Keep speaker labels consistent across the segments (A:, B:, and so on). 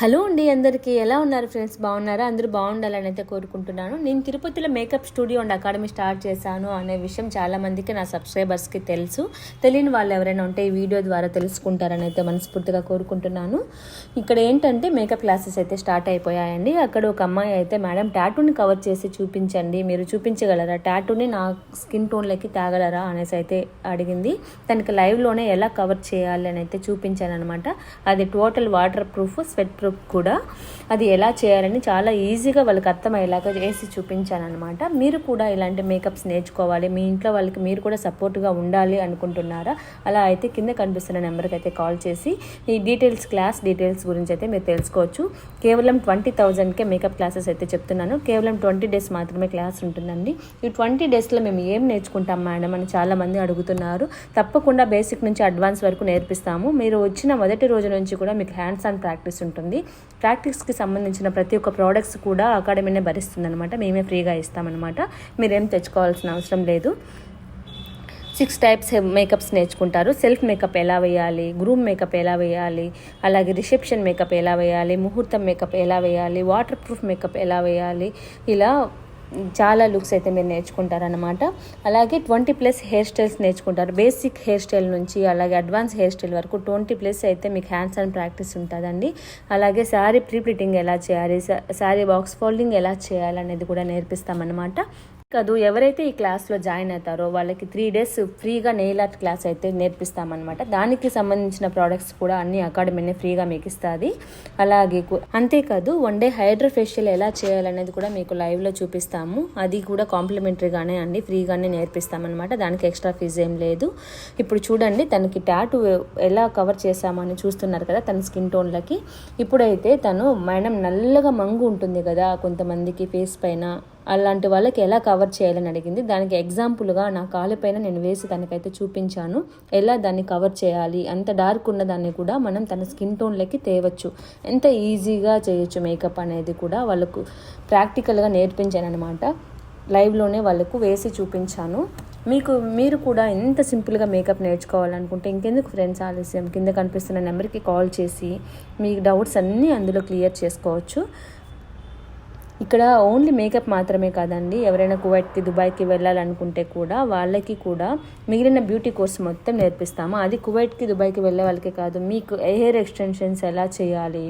A: Hello అండి అందరికీ ఎలా ఉన్నారు ఫ్రెండ్స్? బాగున్నారా? అందరూ బాగుండాలని అయితే కోరుకుంటున్నాను. నేను తిరుపతిలో makeup studio and academy start చేశాను అనే విషయం చాలామందికి నా సబ్స్క్రైబర్స్కి తెలుసు. తెలియని వాళ్ళు ఎవరైనా ఉంటే ఈ వీడియో ద్వారా తెలుసుకుంటారని అయితే మనస్ఫూర్తిగా కోరుకుంటున్నాను. ఇక్కడ ఏంటంటే మేకప్ క్లాసెస్ అయితే స్టార్ట్ అయిపోయాయండి. అక్కడ ఒక అమ్మాయి అయితే మేడం టాటూని కవర్ చేసి చూపించండి. మీరు చూపించగలరా? టాటూని నా స్కిన్ టోన్లోకి తాగలరా? అనేసి అయితే అడిగింది. తనకి లైవ్లోనే ఎలా కవర్ చేయాలి అని అయితే చూపించాను అనమాట అది total waterproof sweatproof కూడా అది ఎలా చేయాలని చాలా ఈజీగా వాళ్ళకి అర్థమయ్యేలాగా చేసి చూపించాను అనమాట మీరు కూడా ఇలాంటి మేకప్స్ నేర్చుకోవాలి. మీ ఇంట్లో వాళ్ళకి మీరు కూడా సపోర్ట్గా ఉండాలి అనుకుంటున్నారా? అలా అయితే కింద కనిపిస్తున్న నెంబర్కి అయితే కాల్ చేసి ఈ డీటెయిల్స్ క్లాస్ డీటెయిల్స్ గురించి అయితే మీరు తెలుసుకోవచ్చు. కేవలం ట్వంటీ థౌజండ్కే మేకప్ క్లాసెస్ అయితే చెప్తున్నాను. కేవలం ట్వంటీ డేస్ మాత్రమే క్లాస్ ఉంటుందండి. ఈ ట్వంటీ డేస్లో మేము ఏం నేర్చుకుంటాం మేడం అని చాలామంది అడుగుతున్నారు. తప్పకుండా బేసిక్ నుంచి అడ్వాన్స్ వరకు నేర్పిస్తాము. మీరు వచ్చిన మొదటి రోజు నుంచి కూడా మీకు హ్యాండ్స్ ఆన్ ప్రాక్టీస్ ఉంటుంది. ప్రాక్టీస్కి సంబంధించిన ప్రతి ఒక్క ప్రోడక్ట్స్ కూడా అకాడమీనే భరిస్తుంది అనమాట మేమే ఫ్రీగా ఇస్తామన్నమాట. మీరేం తెచ్చుకోవాల్సిన అవసరం లేదు. సిక్స్ టైప్స్ మేకప్స్ నేర్చుకుంటారు. సెల్ఫ్ మేకప్ ఎలా వేయాలి? గ్రూమ్ మేకప్ ఎలా వేయాలి? అలాగే రిసెప్షన్ మేకప్ ఎలా వేయాలి? ముహూర్తం మేకప్ ఎలా వేయాలి? వాటర్ ప్రూఫ్ మేకప్ ఎలా వేయాలి? ఇలా చాలా లుక్స్ అయితే మీరు నేర్చుకుంటారనమాట అలాగే ట్వంటీ ప్లస్ హెయిర్ స్టైల్స్ నేర్చుకుంటారు. బేసిక్ హెయిర్ స్టైల్ నుంచి అలాగే అడ్వాన్స్ హెయిర్ స్టైల్ వరకు ట్వంటీ ప్లస్ అయితే మీకు హ్యాండ్స్ అండ్ ప్రాక్టీస్ ఉంటుందండి. అలాగే శారీ ప్రీ ప్లిటింగ్ ఎలా చేయాలి శారీ బాక్స్ ఫోల్డింగ్ ఎలా చేయాలి అనేది కూడా నేర్పిస్తామన్నమాట. కాదు ఎవరైతే ఈ క్లాస్లో జాయిన్ అవుతారో వాళ్ళకి త్రీ డేస్ ఫ్రీగా నెయిల్ ఆర్ట్ క్లాస్ అయితే నేర్పిస్తామన్నమాట. దానికి సంబంధించిన ప్రోడక్ట్స్ కూడా అన్ని అకాడమీనే ఫ్రీగా మీకు ఇస్తుంది. అలాగే అంతేకాదు వన్ డే హైడ్రో ఫేషియల్ ఎలా చేయాలనేది కూడా మీకు లైవ్లో చూపిస్తాము. అది కూడా కాంప్లిమెంటరీగానే అండి ఫ్రీగానే నేర్పిస్తామన్నమాట. దానికి ఎక్స్ట్రా ఫీజు ఏం లేదు. ఇప్పుడు చూడండి తనకి టాటు ఎలా కవర్ చేశామని చూస్తున్నారు కదా తన స్కిన్ టోన్లకి ఇప్పుడైతే తను మేడం నల్లగా మంగు ఉంటుంది కదా కొంతమందికి ఫేస్ పైన. అలాంటి వాళ్ళకి ఎలా కవర్ చేయాలని అడిగింది. దానికి ఎగ్జాంపుల్గా నా కాలిపైన నేను వేసి తనకైతే చూపించాను. ఎలా దాన్ని కవర్ చేయాలి? అంత డార్క్ ఉన్న దాన్ని కూడా మనం తన స్కిన్ టోన్లకి తేవచ్చు. ఎంత ఈజీగా చేయొచ్చు మేకప్ అనేది కూడా వాళ్ళకు ప్రాక్టికల్గా నేర్పించాను అనమాట లైవ్లోనే వాళ్ళకు వేసి చూపించాను. మీకు మీరు కూడా ఎంత సింపుల్గా మేకప్ నేర్చుకోవాలనుకుంటే ఇంకెందుకు ఫ్రెండ్స్ ఆలస్యం? కింద కనిపిస్తున్న నెంబర్కి కాల్ చేసి మీ డౌట్స్ అన్నీ అందులో క్లియర్ చేసుకోవచ్చు. ఇక్కడ ఓన్లీ మేకప్ మాత్రమే కాదండి. ఎవరైనా కువైట్కి దుబాయ్కి వెళ్ళాలనుకుంటే కూడా వాళ్ళకి కూడా మిగిలిన బ్యూటీ కోర్స్ మొత్తం నేర్పిస్తాము. అది కువైట్కి దుబాయ్కి వెళ్ళే వాళ్ళకి కాదు. మీకు హెయిర్ ఎక్స్టెన్షన్స్ ఎలా చేయాలి?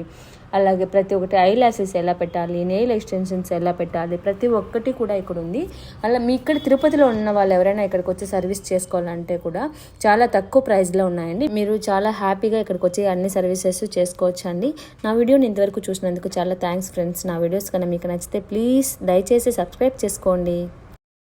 A: అలాగే ప్రతి ఒక్కటి ఐ లాసెస్ ఎలా పెట్టాలి నెయిల్ ఎక్స్టెన్షన్స్ ఎలా పెట్టాలి ప్రతి ఒక్కటి కూడా ఇక్కడ ఉంది. అలా మీ ఇక్కడ తిరుపతిలో ఉన్న వాళ్ళు ఎవరైనా ఇక్కడికి వచ్చి సర్వీస్ చేసుకోవాలంటే కూడా చాలా తక్కువ ప్రైస్లో ఉన్నాయండి. మీరు చాలా హ్యాపీగా ఇక్కడికి వచ్చి అన్ని సర్వీసెస్ చేసుకోవచ్చు అండి నా వీడియోని ఇంతవరకు చూసినందుకు చాలా థ్యాంక్స్ ఫ్రెండ్స్ నా వీడియోస్ కన్నా మీకు నచ్చితే ప్లీజ్ దయచేసి సబ్స్క్రైబ్ చేసుకోండి.